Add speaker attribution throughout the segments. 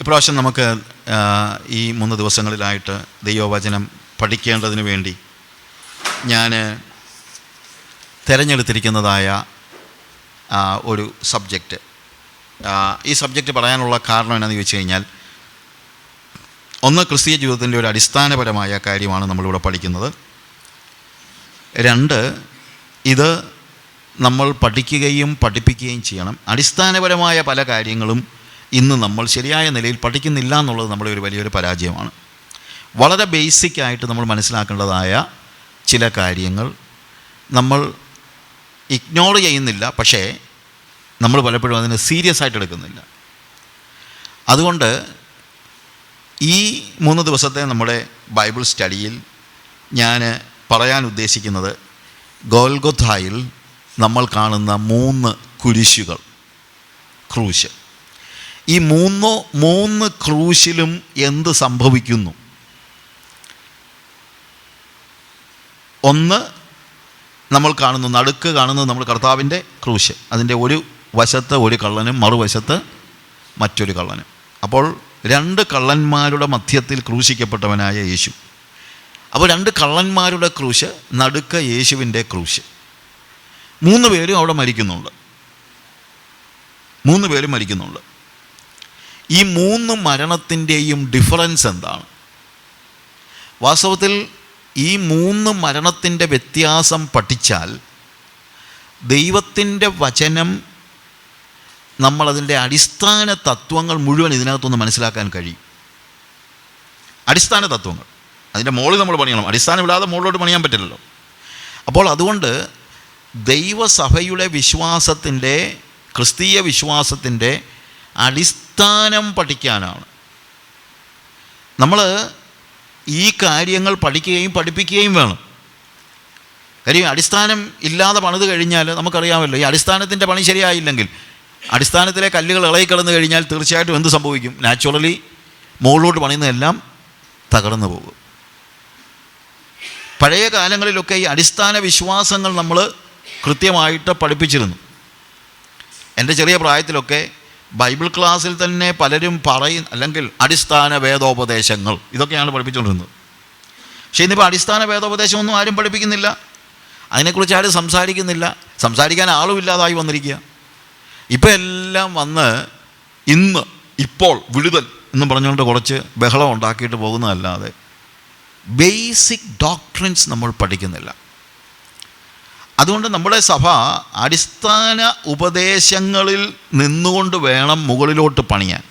Speaker 1: ഇപ്രാവശ്യം നമുക്ക് ഈ മൂന്ന് ദിവസങ്ങളിലായിട്ട് ദൈവവചനം പഠിക്കേണ്ടതിന് വേണ്ടി ഞാൻ തിരഞ്ഞെടുത്തിരിക്കുന്നതായ ഒരു സബ്ജക്റ്റ്. ഈ സബ്ജക്റ്റ് പറയാനുള്ള കാരണം എന്നാന്ന് ചോദിച്ചു കഴിഞ്ഞാൽ ഒന്ന് ക്രിസ്തീയ ജീവിതത്തിന്റെ ഒരു അടിസ്ഥാനപരമായ കാര്യമാണ് നമ്മളിവിടെ പഠിക്കുന്നത്. രണ്ട് ഇത് നമ്മൾ പഠിക്കുകയും പഠിപ്പിക്കുകയും ചെയ്യണം. അടിസ്ഥാനപരമായ പല കാര്യങ്ങളും ഇന്ന് നമ്മൾ ശരിയായ നിലയിൽ പഠിക്കുന്നില്ല എന്നുള്ളത് നമ്മുടെ ഒരു വലിയൊരു പരാജയമാണ്. വളരെ ബേസിക്കായിട്ട് നമ്മൾ മനസ്സിലാക്കേണ്ടതായ ചില കാര്യങ്ങൾ നമ്മൾ ഇഗ്നോർ ചെയ്യുന്നില്ല പക്ഷേ നമ്മൾ പലപ്പോഴും അതിനെ സീരിയസ് ആയിട്ട് എടുക്കുന്നില്ല. അതുകൊണ്ട് ഈ മൂന്ന് ദിവസത്തെ നമ്മുടെ ബൈബിൾ സ്റ്റഡിയിൽ ഞാൻ പറയാൻ ഉദ്ദേശിക്കുന്നത് ഗോൽഗൊഥായിൽ നമ്മൾ കാണുന്ന മൂന്ന് കുരിശുകൾ. ക്രൂശ്. ഈ മൂന്നോ മൂന്ന് ക്രൂശിലും എന്ത് സംഭവിക്കുന്നു? ഒന്ന് നമ്മൾ കാണുന്നു നടുക്ക് കാണുന്നത് നമ്മൾ കർത്താവിന്റെ ക്രൂശ്. അതിന്റെ ഒരു വശത്ത് ഒരു കള്ളനും മറുവശത്ത് മറ്റൊരു കള്ളനും. അപ്പോൾ രണ്ട് കള്ളന്മാരുടെ മധ്യത്തിൽ ക്രൂശിക്കപ്പെട്ടവനായ യേശു. അപ്പോൾ രണ്ട് കള്ളന്മാരുടെ ക്രൂശ് നടുക്ക് യേശുവിന്റെ ക്രൂശ്. മൂന്ന് പേരും അവിടെ മരിക്കുന്നുണ്ട്. മൂന്ന് പേരും മരിക്കുന്നുണ്ട്. ഈ മൂന്ന് മരണത്തിന്റെയും ഡിഫറൻസ് എന്താണ്? വാസ്തവത്തിൽ ഈ മൂന്ന് മരണത്തിന്റെ വ്യത്യാസം പഠിച്ചാൽ ദൈവത്തിന്റെ വചനം നമ്മളതിന്റെ അടിസ്ഥാന തത്വങ്ങൾ മുഴുവൻ ഇതിനകത്തൊന്ന് മനസ്സിലാക്കാൻ കഴിയും. അടിസ്ഥാന തത്വങ്ങൾ. അതിന്റെ മുകളിൽ നമ്മൾ പണിയണം. അടിസ്ഥാനമില്ലാതെ മുകളിലോട്ട് പണിയാൻ പറ്റില്ലല്ലോ. അപ്പോൾ അതുകൊണ്ട് ദൈവസഭയുടെ വിശ്വാസത്തിന്റെ ക്രിസ്തീയ വിശ്വാസത്തിന്റെ അടിസ്ഥാനം പഠിക്കാനാണ്. നമ്മൾ ഈ കാര്യങ്ങൾ പഠിക്കുകയും പഠിപ്പിക്കുകയും വേണം. കാര്യം അടിസ്ഥാനം ഇല്ലാതെ പണിത് കഴിഞ്ഞാൽ നമുക്കറിയാമല്ലോ ഈ അടിസ്ഥാനത്തിന്റെ പണി ശരിയായില്ലെങ്കിൽ അടിസ്ഥാനത്തിലെ കല്ലുകൾ ഇളകി കിടന്നു കഴിഞ്ഞാൽ തീർച്ചയായിട്ടും എന്ത് സംഭവിക്കും? നാച്ചുറലി മുകളിലോട്ട് പണിയുന്നതെല്ലാം തകർന്നു പോകും. പഴയ കാലങ്ങളിലൊക്കെ ഈ അടിസ്ഥാന വിശ്വാസങ്ങൾ നമ്മൾ കൃത്യമായിട്ട് പഠിപ്പിച്ചിരുന്നു. എന്റെ ചെറിയ പ്രായത്തിലൊക്കെ ബൈബിൾ ക്ലാസ്സിൽ തന്നെ പലരും പറയും അല്ലെങ്കിൽ അടിസ്ഥാന വേദോപദേശങ്ങൾ ഇതൊക്കെയാണ് പഠിപ്പിച്ചുകൊണ്ടിരുന്നത്. പക്ഷേ ഇന്നിപ്പോൾ അടിസ്ഥാന വേദോപദേശമൊന്നും ആരും പഠിപ്പിക്കുന്നില്ല. അതിനെക്കുറിച്ച് ആരും സംസാരിക്കുന്നില്ല. സംസാരിക്കാൻ ആളും ഇല്ലാതായി വന്നിരിക്കുക. ഇപ്പം എല്ലാം വന്ന് ഇന്ന് ഇപ്പോൾ വിടുതൽ എന്ന് പറഞ്ഞുകൊണ്ട് കുറച്ച് ബഹളം ഉണ്ടാക്കിയിട്ട് പോകുന്നതല്ലാതെ ബേസിക് ഡോക്ട്രിൻസ് നമ്മൾ പഠിക്കുന്നില്ല. അതുകൊണ്ട് നമ്മുടെ സഭ അടിസ്ഥാന ഉപദേശങ്ങളിൽ നിന്നുകൊണ്ട് വേണം മുകളിലോട്ട് പണിയാൻ.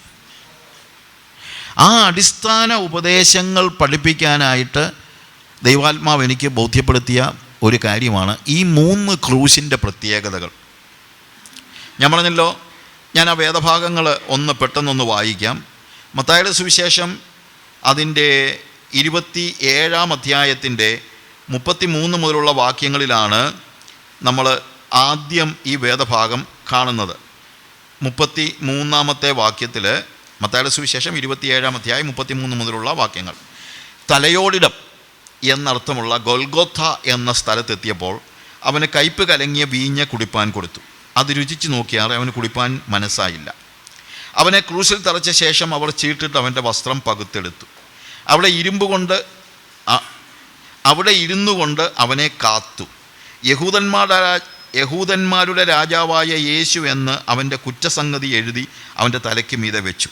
Speaker 1: ആ അടിസ്ഥാന ഉപദേശങ്ങൾ പഠിപ്പിക്കാനായിട്ട് ദൈവാത്മാവ് എനിക്ക് ബോധ്യപ്പെടുത്തിയ ഒരു കാര്യമാണ് ഈ മൂന്ന് ക്രൂശിന്റെ പ്രത്യേകതകൾ. ഞാൻ പറഞ്ഞല്ലോ ഞാൻ ആ വേദഭാഗങ്ങൾ ഒന്ന് പെട്ടെന്നൊന്ന് വായിക്കാം. മത്തായുടെ സുവിശേഷം അതിന്റെ ഇരുപത്തി ഏഴാം അധ്യായത്തിന്റെ മുപ്പത്തി മൂന്ന് മുതലുള്ള വാക്യങ്ങളിലാണ് നമ്മൾ ആദ്യം ഈ വേദഭാഗം കാണുന്നത്. മുപ്പത്തി മൂന്നാമത്തെ വാക്യത്തിൽ മത്തായുടെ സുവിശേഷം ഇരുപത്തിയേഴാം അധ്യായം മുപ്പത്തി മൂന്ന് മുതലുള്ള വാക്യങ്ങൾ. തലയോടിടം എന്നർത്ഥമുള്ള ഗൊൽഗോത്ത എന്ന സ്ഥലത്തെത്തിയപ്പോൾ അവന് കയ്പ് കലങ്ങിയ വീഞ്ഞ കുടിപ്പാൻ കൊടുത്തു. അത് രുചിച്ച് നോക്കിയാൽ അവന് കുടിപ്പാൻ മനസ്സായില്ല. അവനെ ക്രൂശിൽ തറച്ച ശേഷം അവർ ചീട്ടിട്ട് അവന്റെ വസ്ത്രം പകുത്തെടുത്തു. അവിടെ ഇരുമ്പ് കൊണ്ട് അവിടെ ഇരുന്നു കൊണ്ട് അവനെ കാത്തു. യഹൂദന്മാരുടെ യഹൂദന്മാരുടെ രാജാവായ യേശു എന്ന് അവന്റെ കുറ്റസംഗതി എഴുതി അവന്റെ തലയ്ക്ക് മീതെ വെച്ചു.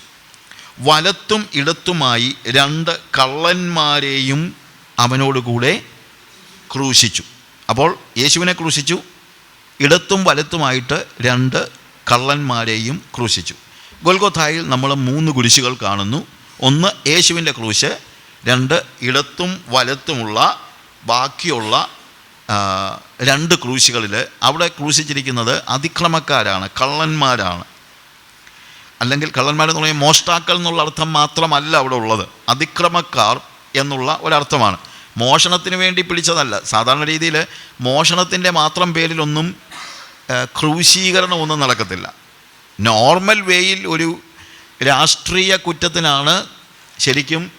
Speaker 1: വലത്തും ഇടത്തുമായി രണ്ട് കള്ളന്മാരെയും അവനോടുകൂടെ ക്രൂശിച്ചു. അപ്പോൾ യേശുവിനെ ക്രൂശിച്ചു ഇടത്തും വലത്തുമായിട്ട് രണ്ട് കള്ളന്മാരെയും ക്രൂശിച്ചു. ഗൊൽഗോഥായിൽ നമ്മൾ മൂന്ന് കുരിശുകൾ കാണുന്നു. ഒന്ന് യേശുവിന്റെ ക്രൂശ് രണ്ട് ഇടത്തും വലത്തുമുള്ള ബാക്കിയുള്ള രണ്ട് ക്രൂശികളിൽ അവിടെ ക്രൂശിച്ചിരിക്കുന്നത് അതിക്രമക്കാരാണ് കള്ളന്മാരാണ്. അല്ലെങ്കിൽ കള്ളന്മാരെന്ന് പറയുമ്പോൾ മോഷ്ടാക്കൾ എന്നുള്ള അർത്ഥം മാത്രമല്ല അവിടെ ഉള്ളത്. അതിക്രമക്കാർ എന്നുള്ള ഒരർത്ഥമാണ്. മോഷണത്തിന് വേണ്ടി പിടിച്ചതല്ല. സാധാരണ രീതിയിൽ മോഷണത്തിന്റെ മാത്രം പേരിലൊന്നും ക്രൂശീകരണമൊന്നും നടക്കത്തില്ല. നോർമൽ വേയിൽ ഒരു രാഷ്ട്രീയ കുറ്റത്തിനാണ് ശരിക്കും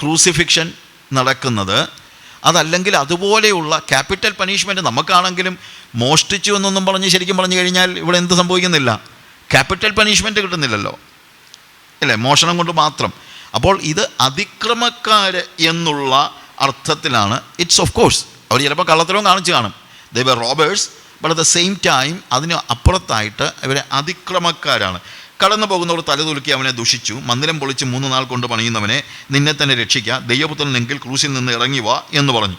Speaker 1: ക്രൂസിഫിക്ഷൻ നടക്കുന്നത്. അതല്ലെങ്കിൽ അതുപോലെയുള്ള ക്യാപിറ്റൽ പണിഷ്മെന്റ് നമുക്കാണെങ്കിലും മോഷ്ടിച്ചു എന്നൊന്നും പറഞ്ഞ് ശരിക്കും പറഞ്ഞു കഴിഞ്ഞാൽ ഇവിടെ എന്ത് സംഭവിക്കുന്നില്ല? ക്യാപിറ്റൽ പണിഷ്മെന്റ് കിട്ടുന്നില്ലല്ലോ. അല്ലേ? മോഷണം കൊണ്ട് മാത്രം. അപ്പോൾ ഇത് അതിക്രമക്കാർ എന്നുള്ള അർത്ഥത്തിലാണ്. ഇറ്റ്സ് ഓഫ് കോഴ്സ് അവർ ചിലപ്പോൾ കള്ളത്തരവും കാണിച്ചു കാണും. ദൈവ robbers but at the same time അതിന് അപ്പുറത്തായിട്ട് ഇവരെ അതിക്രമക്കാരാണ്. കടന്നു പോകുന്നവർ തലതുലുക്കി അവനെ ദുഷിച്ചു. മന്ദിരം പൊളിച്ച് മൂന്ന് നാൾ കൊണ്ട് പണിയുന്നവനെ നിന്നെ തന്നെ രക്ഷിക്കുക ദൈവപുത്രനെങ്കിൽ ക്രൂശിൽ നിന്ന് ഇറങ്ങി വാ എന്ന് പറഞ്ഞു.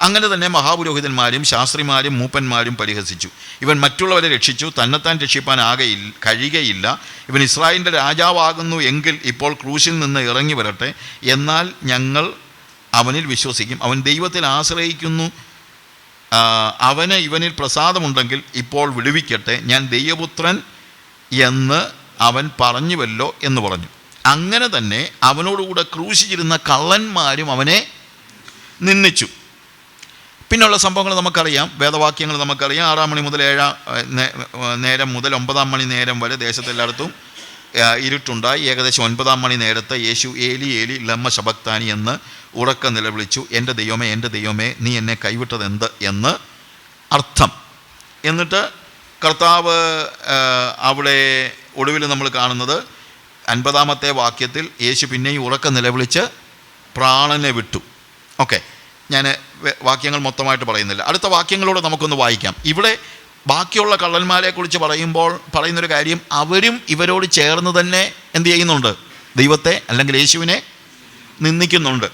Speaker 1: അങ്ങനെ തന്നെ മഹാപുരോഹിതന്മാരും ശാസ്ത്രിമാരും മൂപ്പന്മാരും പരിഹസിച്ചു. ഇവൻ മറ്റുള്ളവരെ രക്ഷിച്ചു. തന്നെത്താൻ രക്ഷിപ്പാൻ ആകെയില്ല കഴിയുകയില്ല. ഇവൻ ഇസ്രായേലിന്റെ രാജാവാകുന്നു എങ്കിൽ ഇപ്പോൾ ക്രൂശിൽ നിന്ന് ഇറങ്ങി വരട്ടെ. എന്നാൽ ഞങ്ങൾ അവനിൽ വിശ്വസിക്കും. അവൻ ദൈവത്തിൽ ആശ്രയിക്കുന്നു. അവന് ഇവനിൽ പ്രസാദമുണ്ടെങ്കിൽ ഇപ്പോൾ വിടുവിക്കട്ടെ. ഞാൻ ദൈവപുത്രൻ എന്ന് അവൻ പറഞ്ഞുവല്ലോ എന്ന് പറഞ്ഞു. അങ്ങനെ തന്നെ അവനോടുകൂടെ ക്രൂശിച്ചിരുന്ന കള്ളന്മാരും അവനെ നിന്ദിച്ചു. പിന്നെയുള്ള സംഭവങ്ങൾ നമുക്കറിയാം. വേദവാക്യങ്ങൾ നമുക്കറിയാം. ആറാം മണി മുതൽ ഏഴാം നേരം മുതൽ ഒമ്പതാം മണി നേരം വരെ ദേശത്തെല്ലായിടത്തും ഇരുട്ടുണ്ടായി. ഏകദേശം ഒൻപതാം മണി നേരത്തെ യേശു ഏലി ഏലി ലമ്മ ശബക്താനി എന്ന് ഉറക്കം നിലവിളിച്ചു. എന്റെ ദൈവമേ എന്റെ ദൈവമേ നീ എന്നെ കൈവിട്ടത് എന്ത് എന്ന് അർത്ഥം. എന്നിട്ട് കർത്താവ് അവിടെ ഒടുവിൽ നമ്മൾ കാണുന്നത് അൻപതാമത്തെ വാക്യത്തിൽ യേശു പിന്നെയും ഉറക്കം നിലവിളിച്ച് പ്രാണനെ വിട്ടു. ഓക്കെ ഞാൻ വാക്യങ്ങൾ മൊത്തമായിട്ട് പറയുന്നില്ല. അടുത്ത വാക്യങ്ങളോട് നമുക്കൊന്ന് വായിക്കാം. ഇവിടെ ബാക്കിയുള്ള കള്ളന്മാരെക്കുറിച്ച് പറയുമ്പോൾ പറയുന്നൊരു കാര്യം അവരും ഇവരോട് ചേർന്ന് തന്നെ എന്ത് ചെയ്യുന്നുണ്ട്? ദൈവത്തെ അല്ലെങ്കിൽ യേശുവിനെ നിന്ദിക്കുന്നുണ്ട്.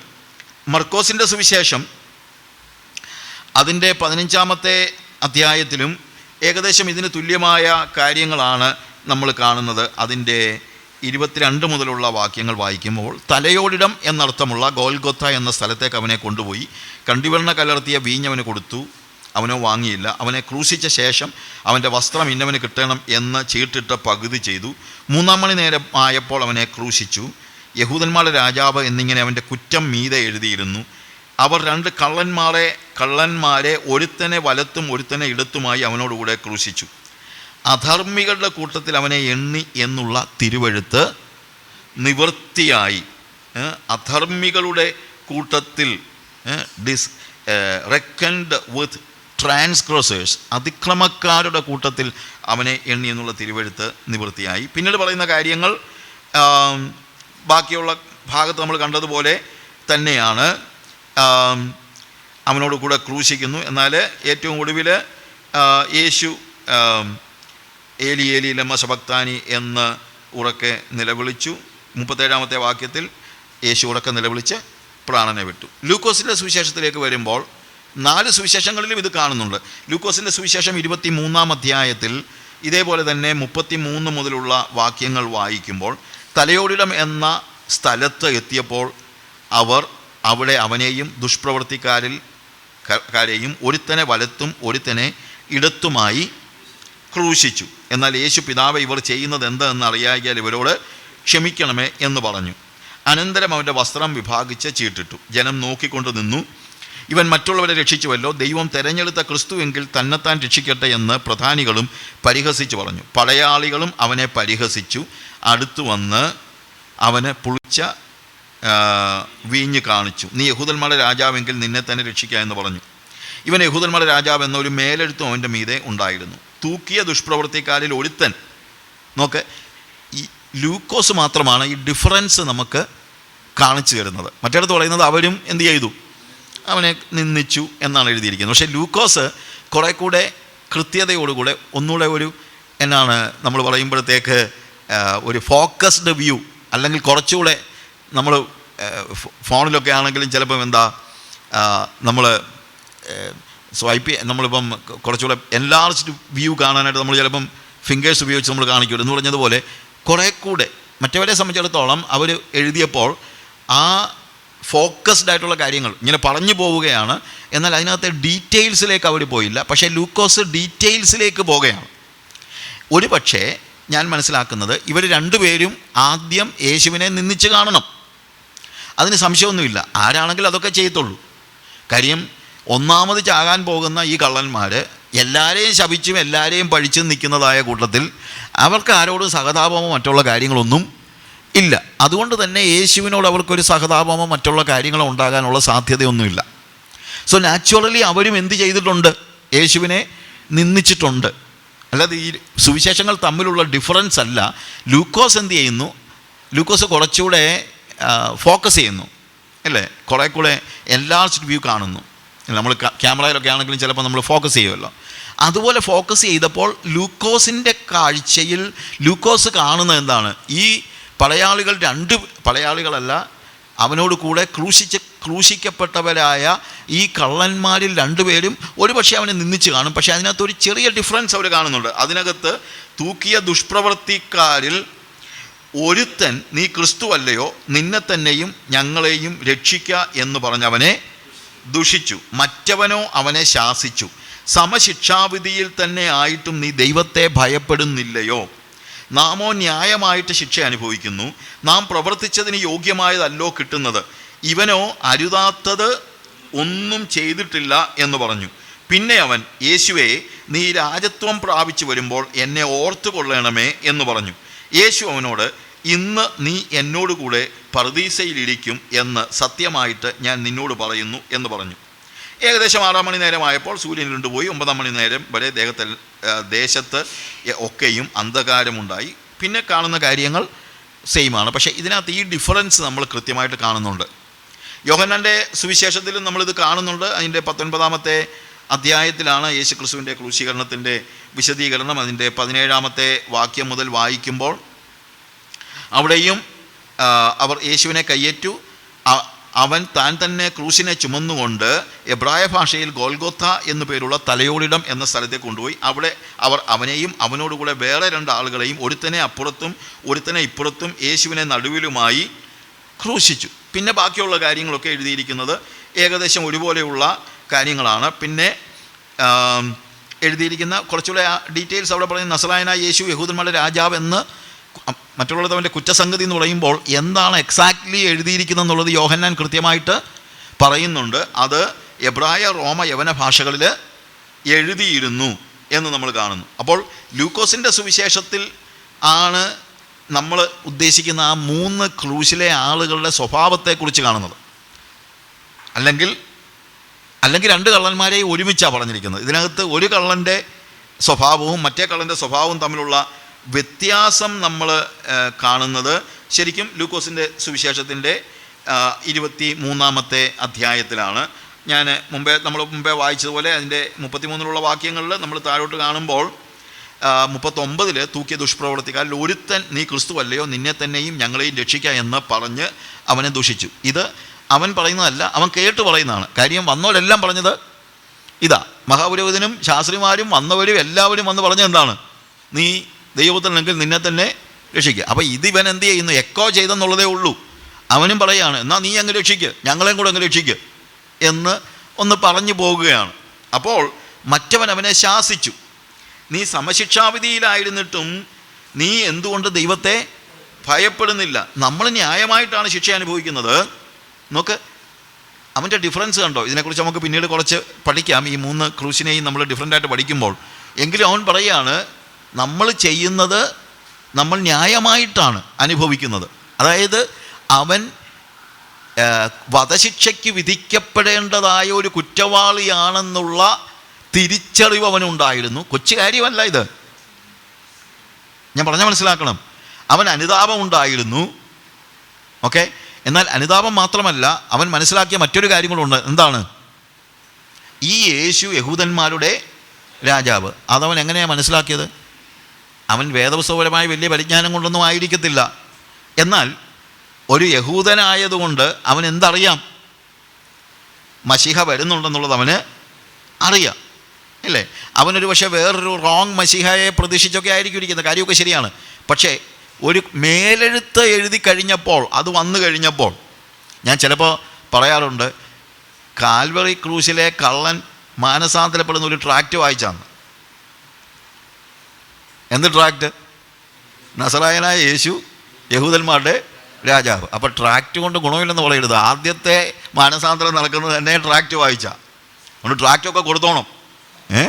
Speaker 1: മർക്കോസിന്റെ സുവിശേഷം അതിന്റെ പതിനഞ്ചാമത്തെ അധ്യായത്തിലും ഏകദേശം ഇതിന് തുല്യമായ കാര്യങ്ങളാണ് നമ്മൾ കാണുന്നത്. അതിന്റെ ഇരുപത്തിരണ്ട് മുതലുള്ള വാക്യങ്ങൾ വായിക്കുമ്പോൾ തലയോടിടം എന്നർത്ഥമുള്ള ഗോൽഗൊത്ത എന്ന സ്ഥലത്തേക്ക് അവനെ കൊണ്ടുപോയി. കണ്ടിവെണ്ണ കലർത്തിയ വീഞ്ഞവന് കൊടുത്തു. അവനോ വാങ്ങിയില്ല. അവനെ ക്രൂശിച്ച ശേഷം അവന്റെ വസ്ത്രം ഇന്നവന് കിട്ടണം എന്ന് ചീട്ടിട്ട് പകുതി ചെയ്തു. മൂന്നാം മണി നേരം ആയപ്പോൾ അവനെ ക്രൂശിച്ചു. യഹൂദന്മാരുടെ രാജാവ് എന്നിങ്ങനെ അവന്റെ കുറ്റം മീതെ എഴുതിയിരുന്നു. അവർ രണ്ട് കള്ളന്മാരെ കള്ളന്മാരെ ഒരുത്തനെ വലത്തും ഒരുത്തനെ ഇടത്തുമായി അവനോടുകൂടെ ക്രൂശിച്ചു. അധർമ്മികളുടെ കൂട്ടത്തിൽ അവനെ എണ്ണി എന്നുള്ള തിരുവഴുത്ത് നിവൃത്തിയായി. അധർമ്മികളുടെ കൂട്ടത്തിൽ ഡിസ് റെക്കൻഡ് വിത്ത് ട്രാൻസ്ക്രോസേഴ്സ് അതിക്രമക്കാരുടെ കൂട്ടത്തിൽ അവനെ എണ്ണി എന്നുള്ള തിരുവഴുത്ത് നിവൃത്തിയായി. പിന്നീട് പറയുന്ന കാര്യങ്ങൾ ബാക്കിയുള്ള ഭാഗത്ത് നമ്മൾ കണ്ടതുപോലെ തന്നെയാണ്. അവനോട് കൂടെ ക്രൂശിക്കുന്നു. എന്നാൽ ഏറ്റവും ഒടുവിൽ യേശു ഏലി ഏലി ലമ്മ സഭക്താനി എന്ന് ഉറക്കെ നിലവിളിച്ചു. മുപ്പത്തേഴാമത്തെ വാക്യത്തിൽ യേശു ഉറക്കെ നിലവിളിച്ച് പ്രാണനെ വിട്ടു. ലൂക്കോസിന്റെ സുവിശേഷത്തിലേക്ക് വരുമ്പോൾ നാല് സുവിശേഷങ്ങളിലും ഇത് കാണുന്നുണ്ട്. ലൂക്കോസിന്റെ സുവിശേഷം ഇരുപത്തി മൂന്നാം അധ്യായത്തിൽ ഇതേപോലെ തന്നെ മുപ്പത്തി മൂന്ന് മുതലുള്ള വാക്യങ്ങൾ വായിക്കുമ്പോൾ തലയോടിടം എന്ന സ്ഥലത്ത് എത്തിയപ്പോൾ അവർ അവിടെ അവനെയും ദുഷ്പ്രവൃത്തിക്കാരിൽ കാരെയും ഒരുത്തനെ വലത്തും ഒരുത്തനെ ഇടത്തുമായി ക്രൂശിച്ചു. എന്നാൽ യേശു പിതാവ് ഇവർ ചെയ്യുന്നത് എന്തെന്ന് അറിയാകിയാൽ ഇവരോട് ക്ഷമിക്കണമേ എന്ന് പറഞ്ഞു. അനന്തരം അവന്റെ വസ്ത്രം വിഭാഗിച്ച് ചീട്ടിട്ടു. ജനം നോക്കിക്കൊണ്ട് നിന്നു. ഇവൻ മറ്റുള്ളവരെ രക്ഷിച്ചുവല്ലോ. ദൈവം തെരഞ്ഞെടുത്ത ക്രിസ്തുവെങ്കിൽ തന്നെത്താൻ രക്ഷിക്കട്ടെ എന്ന് പ്രധാനികളും പരിഹസിച്ചു പറഞ്ഞു. പടയാളികളും അവനെ പരിഹസിച്ചു. അടുത്തു വന്ന് അവന് പുളിച്ച വീഞ്ഞ് കാണിച്ചു. നീ യഹൂദന്മാരുടെ രാജാവെങ്കിൽ നിന്നെ തന്നെ രക്ഷിക്കുക എന്ന് പറഞ്ഞു. ഇവൻ യഹൂദന്മാരുടെ രാജാവ് എന്നൊരു മേലെഴുത്തും അവന്റെ മീതെ ഉണ്ടായിരുന്നു. തൂക്കിയ ദുഷ്പ്രവൃത്തിക്കാരിൽ ഒരുത്തൻ. നോക്ക് ഈ ലൂക്കോസ് മാത്രമാണ് ഈ ഡിഫറൻസ് നമുക്ക് കാണിച്ചു തരുന്നത്. മറ്റേടത്ത് പറയുന്നത് അവരും എന്ത് ചെയ്തു? അവനെ നിന്ദിച്ചു എന്നാണ് എഴുതിയിരിക്കുന്നത്. പക്ഷേ ലൂക്കോസ് കുറേ കൂടെ കൃത്യതയോടുകൂടെ ഒന്നുകൂടെ ഒരു എന്നാണ് നമ്മൾ പറയുമ്പോഴത്തേക്ക് ഒരു ഫോക്കസ്ഡ് വ്യൂ അല്ലെങ്കിൽ കുറച്ചുകൂടെ നമ്മൾ ഫോണിലൊക്കെ ആണെങ്കിലും ചിലപ്പം എന്താ നമ്മൾ സ്വൈപ്പ് നമ്മളിപ്പം കുറച്ചുകൂടെ എൻലാർജ്ഡ് വ്യൂ കാണാനായിട്ട് നമ്മൾ ചിലപ്പം ഫിംഗേഴ്സ് ഉപയോഗിച്ച് നമ്മൾ കാണിക്കുള്ളൂ. എന്ന് പറഞ്ഞതുപോലെ കുറേ കൂടെ മറ്റവരെ സംബന്ധിച്ചിടത്തോളം അവർ എഴുതിയപ്പോൾ ആ ഫോക്കസ്ഡ് ആയിട്ടുള്ള കാര്യങ്ങൾ ഇങ്ങനെ പറഞ്ഞു പോവുകയാണ്. എന്നാൽ അതിനകത്തെ ഡീറ്റെയിൽസിലേക്ക് അവർ പോയില്ല. പക്ഷേ ലൂക്കോസ് ഡീറ്റെയിൽസിലേക്ക് പോവുകയാണ്. ഒരു പക്ഷേ ഞാൻ മനസ്സിലാക്കുന്നത് ഇവർ രണ്ടുപേരും ആദ്യം യേശുവിനെ നിന്നിച്ച് കാണണം. അതിന് സംശയമൊന്നുമില്ല. ആരാണെങ്കിലും അതൊക്കെ ചെയ്യത്തുള്ളൂ. കാര്യം ഒന്നാമത് ചാകാൻ പോകുന്ന ഈ കള്ളന്മാർ എല്ലാവരെയും ശപിച്ചും എല്ലാവരെയും പഴിച്ചും നിൽക്കുന്നതായ കൂട്ടത്തിൽ അവർക്ക് ആരോടും സഹതാപമോ മറ്റുള്ള കാര്യങ്ങളൊന്നും ഇല്ല. അതുകൊണ്ട് തന്നെ യേശുവിനോട് അവർക്കൊരു സഹതാപമോ മറ്റുള്ള കാര്യങ്ങളോ ഉണ്ടാകാനുള്ള സാധ്യതയൊന്നുമില്ല. സോ നാച്ചുറലി അവരും എന്ത് ചെയ്തിട്ടുണ്ട്? യേശുവിനെ നിന്ദിച്ചിട്ടുണ്ട്. അല്ലാതെ ഈ സുവിശേഷങ്ങൾ തമ്മിലുള്ള ഡിഫറൻസ് അല്ല. ലൂക്കോസ് എന്ത് ചെയ്യുന്നു? ലൂക്കോസ് കുറച്ചുകൂടെ ഫോക്കസ് ചെയ്യുന്നു. അല്ലേ? കുറേ കൂടെ എൻലാർജ്ഡ് വ്യൂ കാണുന്നു. നമ്മൾ ക്യാമറയിലൊക്കെ ആണെങ്കിലും ചിലപ്പോൾ നമ്മൾ ഫോക്കസ് ചെയ്യുമല്ലോ. അതുപോലെ ഫോക്കസ് ചെയ്തപ്പോൾ ലൂക്കോസിന്റെ കാഴ്ചയിൽ ലൂക്കോസ് കാണുന്നത് എന്താണ്? ഈ പടയാളികൾ രണ്ട് പടയാളികളല്ല അവനോട് കൂടെ ക്രൂശിച്ച് ക്രൂശിക്കപ്പെട്ടവരായ ഈ കള്ളന്മാരിൽ രണ്ടുപേരും ഒരുപക്ഷെ അവനെ നിന്നിച്ച് കാണും. പക്ഷേ അതിനകത്ത് ഒരു ചെറിയ ഡിഫറൻസ് അവർ കാണുന്നുണ്ട്. അതിനകത്ത് തൂക്കിയ ദുഷ്പ്രവർത്തിക്കാരിൽ ഒരുത്തൻ നീ ക്രിസ്തുവല്ലയോ നിന്നെ തന്നെയും ഞങ്ങളെയും രക്ഷിക്ക എന്ന് പറഞ്ഞവനെ ദുഷിച്ചു. മറ്റവനോ അവനെ ശാസിച്ചു. സമശിക്ഷാവിധിയിൽ തന്നെ ആയിട്ടും നീ ദൈവത്തെ ഭയപ്പെടുന്നില്ലയോ? നാമോ ന്യായമായിട്ട് ശിക്ഷ അനുഭവിക്കുന്നു. നാം പ്രവർത്തിച്ചതിന് യോഗ്യമായതല്ലോ കിട്ടുന്നത്. ഇവനോ അരുതാത്തത് ഒന്നും ചെയ്തിട്ടില്ല എന്ന് പറഞ്ഞു. പിന്നെ അവൻ യേശുവെ നീ രാജത്വം പ്രാപിച്ചു വരുമ്പോൾ എന്നെ ഓർത്തു കൊള്ളണമേ എന്ന് പറഞ്ഞു. യേശു അവനോട് ഇന്ന് നീ എന്നോടുകൂടെ പർദീസയിലിരിക്കും എന്ന് സത്യമായിട്ട് ഞാൻ നിന്നോട് പറയുന്നു എന്ന് പറഞ്ഞു. ഏകദേശം ആറാം മണി നേരമായപ്പോൾ സൂര്യൻ ഇരുണ്ടുപോയി ഒമ്പതാം മണി നേരം വരെ ദേഹത്തിൽ ദേശത്ത് ഒക്കെയും അന്ധകാരമുണ്ടായി. പിന്നെ കാണുന്ന കാര്യങ്ങൾ സെയിമാണ് പക്ഷേ ഇതിനകത്ത് ഈ ഡിഫറൻസ് നമ്മൾ കൃത്യമായിട്ട് കാണുന്നുണ്ട്. യോഹന്നാന്റെ സുവിശേഷത്തിലും നമ്മളിത് കാണുന്നുണ്ട്. അതിന്റെ പത്തൊൻപതാമത്തെ അധ്യായത്തിലാണ് യേശുക്രിസ്തുവിന്റെ ക്രൂശീകരണത്തിന്റെ വിശദീകരണം. അതിന്റെ പതിനേഴാമത്തെ വാക്യം മുതൽ വായിക്കുമ്പോൾ അവിടെയും അവർ യേശുവിനെ കയ്യേറ്റു. അവൻ താൻ തന്നെ ക്രൂശിനെ ചുമന്നുകൊണ്ട് എബ്രായ ഭാഷയിൽ ഗോൽഗോത്ത എന്നു പേരുള്ള തലയോടിടം എന്ന സ്ഥലത്തെ കൊണ്ടുപോയി. അവിടെ അവർ അവനെയും അവനോടുകൂടെ വേറെ രണ്ട് ആളുകളെയും ഒരുത്തനെ അപ്പുറത്തും ഒരുത്തനെ ഇപ്പുറത്തും യേശുവിനെ നടുവിലുമായി ക്രൂശിച്ചു. പിന്നെ ബാക്കിയുള്ള കാര്യങ്ങളൊക്കെ എഴുതിയിരിക്കുന്നത് ഏകദേശം ഒരുപോലെയുള്ള കാര്യങ്ങളാണ്. പിന്നെ എഴുതിയിരിക്കുന്ന കുറച്ചുകൂടെ ഡീറ്റെയിൽസ് അവിടെ പറയുന്ന നസറായന യേശു യഹൂദന്മാരുടെ രാജാവ് എന്ന് മറ്റുള്ളത് അവന്റെ കുറ്റസംഗതി എന്ന് പറയുമ്പോൾ എന്താണ് എക്സാക്ട്ലി എഴുതിയിരിക്കുന്നത് എന്നുള്ളത് യോഹന്നാൻ കൃത്യമായിട്ട് പറയുന്നുണ്ട്. അത് എബ്രായ റോമ യവന ഭാഷകളിൽ എഴുതിയിരുന്നു എന്ന് നമ്മൾ കാണുന്നു. അപ്പോൾ ലൂക്കോസിന്റെ സുവിശേഷത്തിൽ ആണ് നമ്മൾ ഉദ്ദേശിക്കുന്ന ആ മൂന്ന് ക്രൂശിലെ ആളുകളുടെ സ്വഭാവത്തെക്കുറിച്ച് കാണുന്നത്. അല്ലെങ്കിൽ അല്ലെങ്കിൽ രണ്ട് കള്ളന്മാരെയും ഒരുമിച്ചാണ് പറഞ്ഞിരിക്കുന്നത്. ഇതിനകത്ത് ഒരു കള്ളന്റെ സ്വഭാവവും മറ്റേ കള്ളന്റെ സ്വഭാവവും തമ്മിലുള്ള വ്യത്യാസം നമ്മൾ കാണുന്നത് ശരിക്കും ലൂക്കോസിന്റെ സുവിശേഷത്തിന്റെ ഇരുപത്തി മൂന്നാമത്തെ അധ്യായത്തിലാണ്. ഞാൻ മുമ്പേ നമ്മൾ മുമ്പേ വായിച്ചതുപോലെ അതിന്റെ മുപ്പത്തിമൂന്നിലുള്ള വാക്യങ്ങളിൽ നമ്മൾ താഴോട്ട് കാണുമ്പോൾ മുപ്പത്തൊമ്പതിൽ തൂക്കിയ ദുഷ്പ്രവർത്തിക്കാരിൽ ഒരുത്തൻ നീ ക്രിസ്തു അല്ലയോ നിന്നെ തന്നെയും ഞങ്ങളെയും രക്ഷിക്കുക എന്ന് പറഞ്ഞ് അവനെ ദുഷിച്ചു. ഇത് അവൻ പറയുന്നതല്ല അവൻ കേട്ട് പറയുന്നതാണ്. കാര്യം വന്നവരെല്ലാം പറഞ്ഞത് ഇതാ. മഹാപുരോഹിതനും ശാസ്ത്രിമാരും വന്നവരും എല്ലാവരും വന്ന് പറഞ്ഞത് എന്താണ്? നീ ദൈവത്തിനെങ്കിൽ നിന്നെ തന്നെ രക്ഷിക്കുക. അപ്പോൾ ഇത് ഇവൻ എന്ത് ചെയ്യുന്നു? എക്കോ ചെയ്തെന്നുള്ളതേ ഉള്ളൂ. അവനും പറയുകയാണ് എന്നാൽ നീ അങ്ങ് രക്ഷിക്കുക ഞങ്ങളെയും കൂടെ അങ്ങ് രക്ഷിക്കുക എന്ന് ഒന്ന് പറഞ്ഞു പോകുകയാണ്. അപ്പോൾ മറ്റവൻ അവനെ ശാസിച്ചു. നീ സമശിക്ഷാവിധിയിലായിരുന്നിട്ടും നീ എന്തുകൊണ്ട് ദൈവത്തെ ഭയപ്പെടുന്നില്ല? നമ്മൾ ന്യായമായിട്ടാണ് ശിക്ഷ അനുഭവിക്കുന്നത്. നോക്ക് അവന്റെ ഡിഫറൻസ് കണ്ടോ? ഇതിനെക്കുറിച്ച് നമുക്ക് പിന്നീട് കുറച്ച് പഠിക്കാം. ഈ മൂന്ന് ക്രൂശിനെയും നമ്മൾ ഡിഫറന്റായിട്ട് പഠിക്കുമ്പോൾ. എങ്കിലും അവൻ പറയുകയാണ് നമ്മൾ ചെയ്യുന്നത് നമ്മൾ ന്യായമായിട്ടാണ് അനുഭവിക്കുന്നത്. അതായത് അവൻ വധശിക്ഷയ്ക്ക് വിധിക്കപ്പെടേണ്ടതായ ഒരു കുറ്റവാളിയാണെന്നുള്ള തിരിച്ചറിവ് അവനുണ്ടായിരുന്നു. കൊച്ചു കാര്യമല്ല ഇത്. ഞാൻ പറഞ്ഞാൽ മനസ്സിലാക്കണം. അവൻ അനുതാപം ഉണ്ടായിരുന്നു. ഓക്കെ? എന്നാൽ അനുതാപം മാത്രമല്ല അവൻ മനസ്സിലാക്കിയ മറ്റൊരു കാര്യം കൂടെ എന്താണ്? ഈ യേശു യഹൂദന്മാരുടെ രാജാവ്. അതവൻ എങ്ങനെയാണ് മനസ്സിലാക്കിയത്? അവൻ വേദപുസ്തകപരമായ വലിയ പരിജ്ഞാനം കൊണ്ടൊന്നും ആയിരിക്കത്തില്ല. എന്നാൽ ഒരു യഹൂദനായതുകൊണ്ട് അവൻ എന്തറിയാം? മഷിഹ വരുന്നുണ്ടെന്നുള്ളത് അവന് അറിയാം. അല്ലേ? അവനൊരു പക്ഷേ വേറൊരു റോങ് മഷിഹയെ പ്രതീക്ഷിച്ചൊക്കെ ആയിരിക്കും ഇരിക്കുന്നത് കാര്യമൊക്കെ ശരിയാണ്. പക്ഷേ ഒരു മേലെഴുത്ത് എഴുതി കഴിഞ്ഞപ്പോൾ അത് വന്നു കഴിഞ്ഞപ്പോൾ ഞാൻ ചിലപ്പോൾ പറയാറുണ്ട് കാൽവറി ക്രൂശിലെ കള്ളൻ മാനസാന്തരപ്പെടുന്ന ഒരു ട്രാക്റ്റ് വായിച്ചാണ് എന്ത് ട്രാക്റ്റ് നസറായനായ യേശു യഹൂദന്മാരുടെ രാജാവ്. അപ്പോൾ ട്രാക്റ്റ് കൊണ്ട് ഗുണമില്ലെന്ന് പറയരുത്. ആദ്യത്തെ മാനസാന്തരം നടക്കുന്നത് തന്നെ ട്രാക്റ്റ് വായിച്ച. അതുകൊണ്ട് ട്രാക്റ്റൊക്കെ കൊടുത്തോണം. ഏ?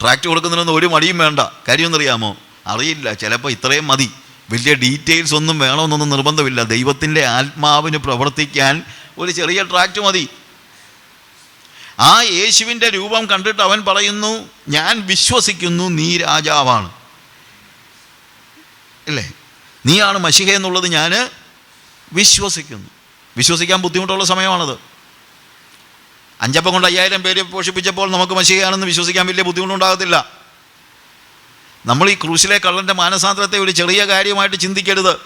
Speaker 1: ട്രാക്റ്റ് കൊടുക്കുന്നതിനൊന്നും ഒരു മടിയും വേണ്ട. കാര്യമൊന്നറിയാമോ? അറിയില്ല. ചിലപ്പോൾ ഇത്രയും മതി. വലിയ ഡീറ്റെയിൽസ് ഒന്നും വേണമെന്നൊന്നും നിർബന്ധമില്ല. ദൈവത്തിന്റെ ആത്മാവിന് പ്രവർത്തിക്കാൻ ഒരു ചെറിയ ട്രാക്റ്റ് മതി. ആ യേശുവിന്റെ രൂപം കണ്ടിട്ട് അവൻ പറയുന്നു ഞാൻ വിശ്വസിക്കുന്നു നീ രാജാവാണ്. അല്ലേ? നീയാണ് മഷിഹ എന്നുള്ളത് ഞാൻ വിശ്വസിക്കുന്നു. വിശ്വസിക്കാൻ ബുദ്ധിമുട്ടുള്ള സമയമാണത്. അഞ്ചപ്പം കൊണ്ട് അയ്യായിരം പേര് പോഷിപ്പിച്ചപ്പോൾ നമുക്ക് മഷികയാണെന്ന് വിശ്വസിക്കാൻ വലിയ ബുദ്ധിമുട്ടുണ്ടാകത്തില്ല. നമ്മൾ ഈ ക്രൂശിലെ കള്ളന്റെ മാനസാന്തരത്തെ ഒരു ചെറിയ കാര്യമായിട്ട് ചിന്തിക്കരുത്.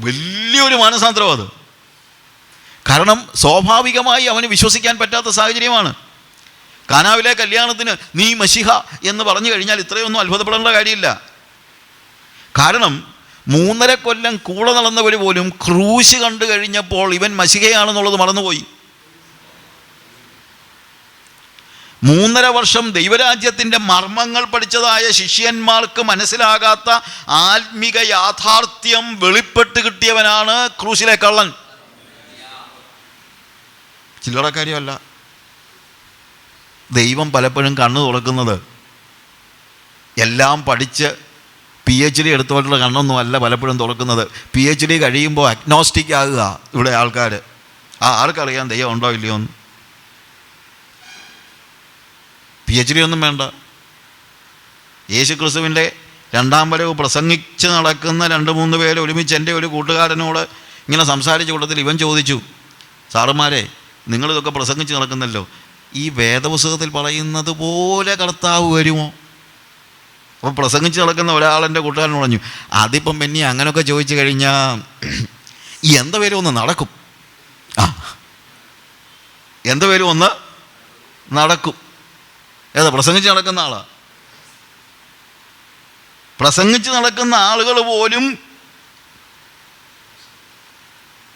Speaker 1: വലിയൊരു മാനസാന്തരം അത്. കാരണം സ്വാഭാവികമായി അവന് വിശ്വസിക്കാൻ പറ്റാത്ത സാഹചര്യമാണ്. കാനാവിലെ കല്യാണത്തിന് നീ മഷിഹ എന്ന് പറഞ്ഞു കഴിഞ്ഞാൽ ഇത്രയൊന്നും അത്ഭുതപ്പെടേണ്ട കാര്യമില്ല. കാരണം മൂന്നര കൊല്ലം കൂടെ നടന്നവർ പോലും ക്രൂശ് കണ്ടു കഴിഞ്ഞപ്പോൾ ഇവൻ മസികയാണെന്നുള്ളത് മറന്നുപോയി. മൂന്നര വർഷം ദൈവരാജ്യത്തിന്റെ മർമ്മങ്ങൾ പഠിച്ചതായ ശിഷ്യന്മാർക്ക് മനസ്സിലാകാത്ത ആത്മിക യാഥാർത്ഥ്യം വെളിപ്പെട്ട് കിട്ടിയവനാണ് ക്രൂശിലെ കള്ളൻ. ചില്ലറ കാര്യമല്ല. ദൈവം പലപ്പോഴും കണ്ണു തുറക്കുന്നത് എല്ലാം പഠിച്ച് പി എച്ച് ഡി എടുത്തോട്ടുള്ള കണ്ണൊന്നും അല്ല പലപ്പോഴും തുറക്കുന്നത്. പി എച്ച് ഡി കഴിയുമ്പോൾ അഗ്നോസ്റ്റിക് ആകുക ഇവിടെ ആൾക്കാർ ആ ആർക്കറിയാം ദൈവം ഉണ്ടോ ഇല്ലയോ എന്ന്. പി എച്ച് ഡി ഒന്നും വേണ്ട. യേശു ക്രിസ്തുവിന്റെ രണ്ടാം വരവ് പ്രസംഗിച്ച് നടക്കുന്ന രണ്ട് മൂന്ന് പേര് ഒരുമിച്ച് എന്റെ ഒരു കൂട്ടുകാരനോട് ഇങ്ങനെ സംസാരിച്ച കൂട്ടത്തിൽ ഇവൻ ചോദിച്ചു സാറുമാരെ നിങ്ങളിതൊക്കെ പ്രസംഗിച്ച് നടക്കുന്നല്ലോ ഈ വേദപുസ്തകത്തിൽ പറയുന്നത് പോലെ കർത്താവ് വരുമോ? അപ്പോൾ പ്രസംഗിച്ച് നടക്കുന്ന ഒരാളെന്റെ കൂട്ടുകാരൻ പറഞ്ഞു അതിപ്പം പിന്നെ അങ്ങനെയൊക്കെ ചോദിച്ചു കഴിഞ്ഞാൽ എന്ത പേരും ഒന്ന് നടക്കും? ആ. എന്ത പേരും ഒന്ന് നടക്കും? ഏതാ പ്രസംഗിച്ച് നടക്കുന്ന ആളാ? പ്രസംഗിച്ച് നടക്കുന്ന ആളുകൾ പോലും